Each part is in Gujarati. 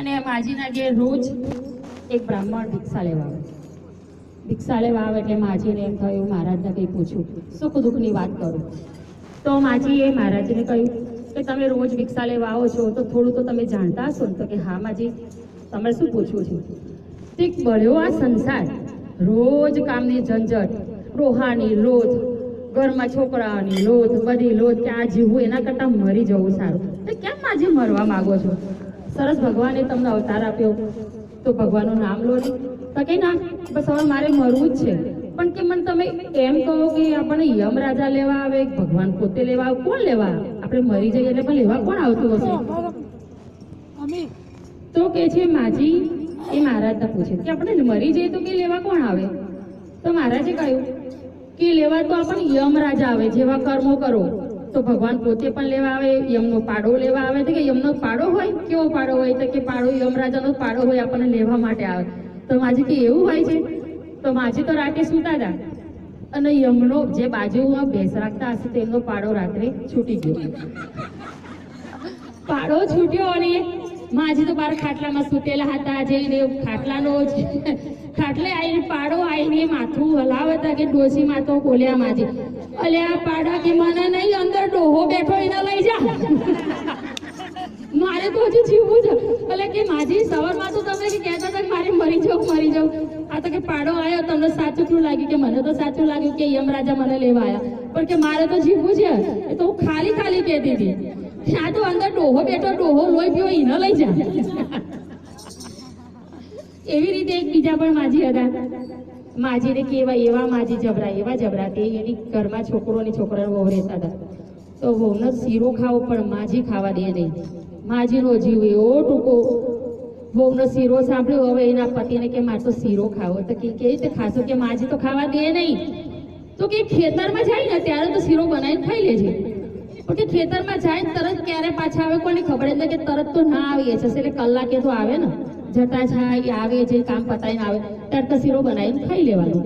અને માજીના ઘેર રોજ એક બ્રાહ્મણ ભિક્ષા લેવા આવે ભિક્ષા લેવા આવે એટલે માજીને એમ થયું, મહારાજને કંઈ પૂછું, સુખ દુઃખની વાત કરું. તો માજીએ મહારાજને કહ્યું કે તમે રોજ ભિક્ષા લેવા આવો છો, તો થોડું તો તમે જાણતા હશો તો કે હા માજી, તમારે શું પૂછવું છે? તે બળ્યો આ સંસાર. રોજ કામની ઝંઝટ, રોહાની લોથ ઘરમાં છોકરાઓની લોથ બધી લોથ કે આ જીવવું એના કરતાં મરી જવું સારું. તો કેમ માજી મરવા માગો છો? સરસ ભગવાને તમને અવતાર આપ્યો. તો ભગવાનનું નામ લો. ને તો કે ના બસ હવે મારે મરવું જ છે. પણ કે મને તમે એમ કહો કે આપણને યમ રાજા લેવા આવે ભગવાન પોતે લેવા આવે કોણ લેવા? આપણે મરી જઈએ એટલે પણ લેવા કોણ આવતું હશે? તો કે છે માજી એ મહારાજને પૂછે કે આપણે મરી જઈએ તો કે લેવા કોણ આવે? તો મહારાજે કહ્યું કે લેવા તો આપણને યમ રાજા આવે જેવા કર્મો કરો. તો ભગવાન પોતે પણ લેવા આવે, યમનો પાડો લેવા આવે. તો કે યમનો પાડો હોય, કેવો પાડો હોય? તો કે પાડો યમરાજાનો પાડો હોય આપણને લેવા માટે આવે. તો માજી કે એવું હોય છે? તો માજી તો રાતે સૂતા હતા અને યમનો જે બાજુમાં ભેંસ રાખતા હશે, તેમનો પાડો રાત્રે છૂટી ગયો. પાડો છૂટ્યો અને માજી તો બાર ખાટલામાં સૂતેલા હતા, જઈને ખાટલાનો જ, ખાટલે આવીને પાડો આવીને માથું હલાવતા કે ડોસી માથો ખોલ્યા માજી. અલ્યા પાડા કે મને નહીં, અંદર ડોહો બેઠો એને લઈ જા. મારે તો હજુ જીવવું છે. એટલે કે માજી સવારમાં તો તમે કે કહેતા હતા કે મારે મરી જાઉં મરી જાઉં. આ તો કે પાડો આવ્યો તમને સાચું શું લાગ્યું કે મને તો સાચું લાગ્યું કે યમરાજા મને લેવા આવ્યા પણ કે મારે તો જીવવું છે. એ તો હું ખાલી ખાલી કહેતી હતી. આ તો અંદર ડોહો બેઠો, ડોહો લોહી પીવો, એને લઈ જા. એવી રીતે એકબીજા પણ માજી હતા. માજીને કેવા એવા માજી જબરા, એવા જબરા કે એની ઘરમાં છોકરો અને છોકરાનો રહેતા હતા. તો વહુનો શીરો ખાવો, પણ માજી ખાવા દે નહીં. માજીનો જીવ એવો ટૂંકો. વહુનો શીરો સાંભળ્યો, હવે એના પતિને કે મારે તો શીરો ખાવો. તો કે કેવી રીતે ખાશો? કે માજી તો ખાવા દે નહીં. તો કે ખેતરમાં જાય ને, ત્યારે તો શીરો બનાવીને ખાઈ લેજે. કે ખેતરમાં જાય તરત ક્યારે પાછા આવે કોને ખબર એટલે કે તરત તો ના આવી જશે એટલે કલાકે તો આવે ને. જતા જાય, આવે જે કામ પતાવીને આવે. ત્યારે શીરો બનાવીને ખાઈ લેવાનું.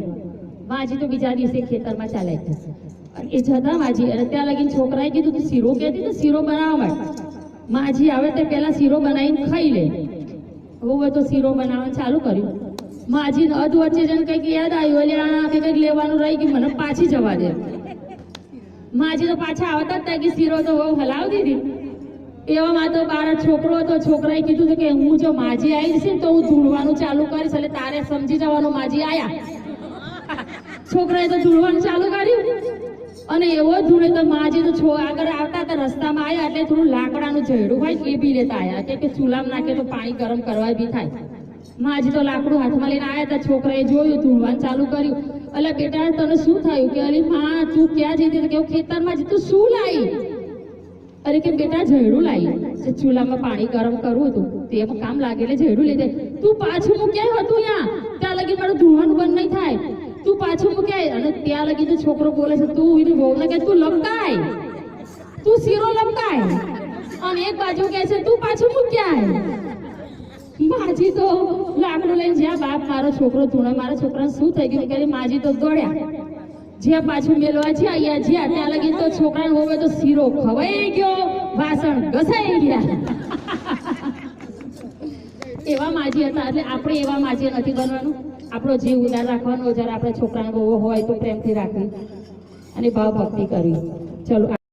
માજી તો બીજા દિવસે ખેતરમાં ચાલ્યા ગયા એ જતા માજી અને ત્યાં લગીને છોકરાએ કીધું તું શીરો કહેતી તો શીરો બનાવવા માટે. માજી આવે તે પહેલાં શીરો બનાવીને ખાઈ લે. હવે તો શીરો બનાવવાનું ચાલુ કર્યું. માજી અધ વચ્ચે જઈને કંઈક યાદ આવ્યું, એટલે આ કે કંઈક લેવાનું રહી ગયું, મને પાછી જવા દે. માજી તો પાછા આવતા જ ત્યાં કે શીરો તો બહુ હલાવી દીધી એવામાં તો બાર છોકરો હતો છોકરાએ કીધું હતું કે હું જો માજી આવી છે તો હું ધૂળવાનું ચાલુ કરીશ. એટલે તારે સમજી જવાનું માજી આયા. છોકરાએ તો ધૂળવાનું ચાલુ કર્યું. અને એવો ધૂળે તો માજી તો છો આગળ આવતા હતા, રસ્તામાં આવ્યા એટલે થોડું લાકડાનું ઝેડું હોય એ બી લેતા આવ્યા કે ચૂલામાં નાખે તો પાણી ગરમ કરવા બી થાય. માજી તો લાકડું હાથમાં લઈને આવ્યા હતા. છોકરાએ જોયું, ધૂળવાનું ચાલુ કર્યું. એટલે બેટા, તને શું થયું? કે અલી માં તું ક્યાં જતી હતી? કે ખેતરમાં જ તું શું લાવી? અરે કે બેટા ઝેડું લાવી ચૂલામાં પાણી ગરમ કરવું હતું તે કામ લાગે એટલે જયડું લીધે. તું પાછું હું ક્યાંય હતું ત્યાં ત્યાં લગી મારું ધોવાનું બંધ નહીં થાય. તું પાછું હું. ક્યાંય અને ત્યાં લગી તો છોકરો બોલે છે, તું એની વહુને કે તું લપકાય. તું શીરો લપકાય. અને એક બાજુ કહે છે, તું પાછું ક્યાંય માજી તો લાકડું લઈને જ્યાં બાપ મારો છોકરો ધૂણે મારા છોકરાને શું થઈ ગયું? કે માજી તો દોડ્યા જ્યાં પાછું મેળવા છે અહીંયા જ્યાં, ત્યાં લગી તો છોકરાને હોવે તો શીરો ખવાઈ ગયો, વાસણ ઘસાઈ ગયા. એવા માજી હતા, એટલે આપણે એવા માજી નથી બનવાનું. આપણો જીવ ઉદાર રાખવાનો, જ્યારે આપણે છોકરાને હોય તો પ્રેમથી રાખવી અને ભાવ ભક્તિ કરવી ચલો